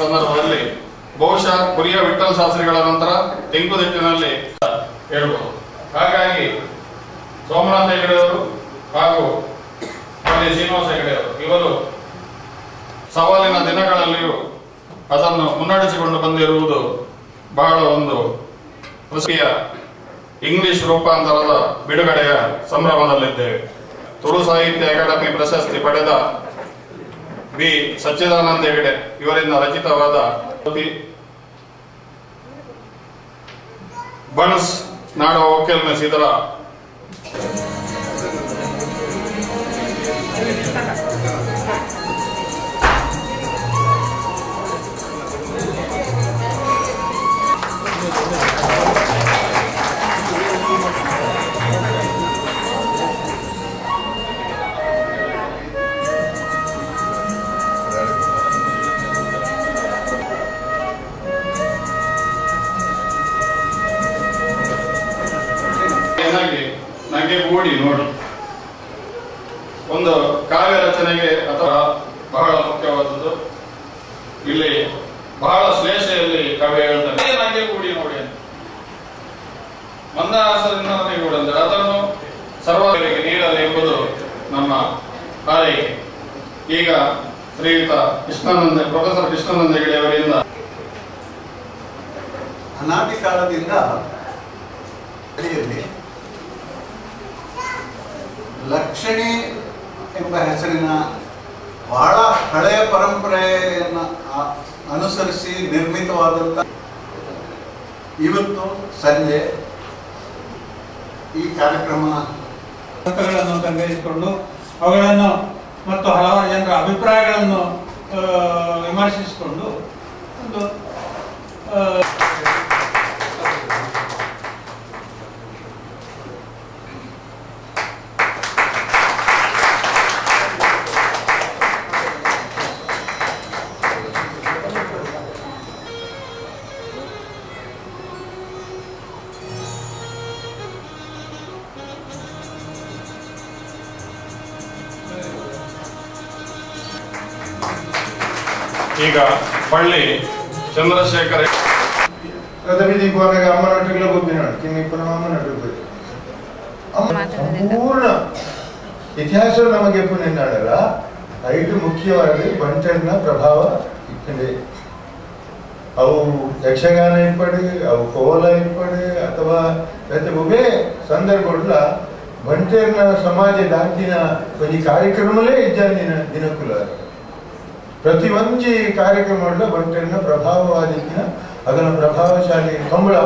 ಸಂದರ್ಭದಲ್ಲಿ ಬಹುಶಃ ಕುರಿಯ ವಿಠಲ್ ಶಾಸ್ತ್ರಿಗಳ ನಂತರ ತೆಂಕುದಿಟ್ಟಿನಲ್ಲಿ ಹೇಳ್ಬೋದು ಹಾಗಾಗಿ ಸೋಮನಾಥ ಹೆಗಡೆಯವರು ಹಾಗೂ ಶ್ರೀನಿವಾಸ ಹೆಗಡೆಯವರು, ಇವರು ಸವಾಲಿನ ದಿನಗಳಲ್ಲಿಯೂ ಅದನ್ನು ಮುನ್ನಡೆಸಿಕೊಂಡು ಬಂದಿರುವುದು ಬಹಳ ಒಂದು ಕೃಷಿಯ ಇಂಗ್ಲಿಷ್ ರೂಪಾಂತರದ ಬಿಡುಗಡೆಯ ಸಂಭ್ರಮದಲ್ಲಿದ್ದೇವೆ. ತುಳು ಸಾಹಿತ್ಯ ಅಕಾಡೆಮಿ ಪ್ರಶಸ್ತಿ ಪಡೆದ ಬಿ. ಸಚ್ಚಿದಾನಂದ ಹೆಗಡೆ ಇವರಿಂದ ರಚಿತವಾದ ಬಣಸ್ ನಾಡ ಒಕ್ಕೆಲ್ಮೆ ಸಿದರ ಓಡಿ ನೋಡಿ. ಒಂದು ಕಾವ್ಯ ರಚನೆಗೆ ಅಥವಾ ಬಹಳ ಮುಖ್ಯವಾದದ್ದು ಇಲ್ಲಿ ಬಹಳ ಶ್ಲೇಷೆಯಲ್ಲಿ ಕವಿ ಹೇಳ್ತಾರೆ. "ಏ, ನನಗೆ ಕೂಡಿ ನೋಡಿ ಮಂದಹಾಸದಿಂದ ನನಗೆ ಕೂಡ ಅಂದರೆ ಅದನ್ನು ಸರ್ವರಿಗೆ ನೀಡಲಿ ಎಂಬುದು ನಮ್ಮ ಹಾರೈಕೆ. ಈಗ ಶ್ರೀಯುತ ಕೃಷ್ಣಾನಂದ ಪ್ರೊಫೆಸರ್ ಕೃಷ್ಣಾನಂದ ಹೆಗಡೆ ಅವರಿಂದ ಅನಾದಿ ಕಾಲದಿಂದ ಲಕ್ಷಣಿ ಎಂಬ ಹೆಸರಿನ ಬಹಳ ಹಳೆಯ ಪರಂಪರೆಯನ್ನು ಅನುಸರಿಸಿ ನಿರ್ಮಿತವಾದಂಥ ಇವತ್ತು ಸಂಜೆ ಈ ಕಾರ್ಯಕ್ರಮ ಪುಸ್ತಕಗಳನ್ನು ಸಂಗ್ರಹಿಸಿಕೊಂಡು ಅವುಗಳನ್ನು ಮತ್ತು ಹಲವಾರು ಜನರ ಅಭಿಪ್ರಾಯಗಳನ್ನು ವಿಮರ್ಶಿಸಿಕೊಂಡು ಒಂದು ಈಗ பள்ளி ಚಂದ್ರಶೇಖರ್ ಸಂಪೂರ್ಣ ಇತಿಹಾಸ ನಮಗೆ ಪುಣ್ಯನಾಡಲ್ಲ ಐದು ಮುಖ್ಯವಾಗಿ ಬಂಟಣ್ಣ ಪ್ರಭಾವ ಇಟ್ಟಿದೆ. ಅವು ಯಕ್ಷಗಾನ ಇಪ್ಪಡಿ ಅವು ಕೋಲ ಇಪ್ಪಡಿ ಅಥವಾ ಪ್ರತಿಭೆ ಸಂದರ್ಭ ಬಂಟೇರ್ನ ಸಮಾಜ ದಾಂತಿನ ಒಂದು ಕಾರ್ಯಕ್ರಮಲೇ ದಿನ ದಿನಕುಲ. ಪ್ರತಿ ಕಾರ್ಯಕ್ರಮಗಳ ಬಂಟೇರ್ನ ಪ್ರಭಾವವಾದಿಕ್ಕಿನ ಅದನ್ನು ಪ್ರಭಾವಶಾಲಿ ಕಂಬಳ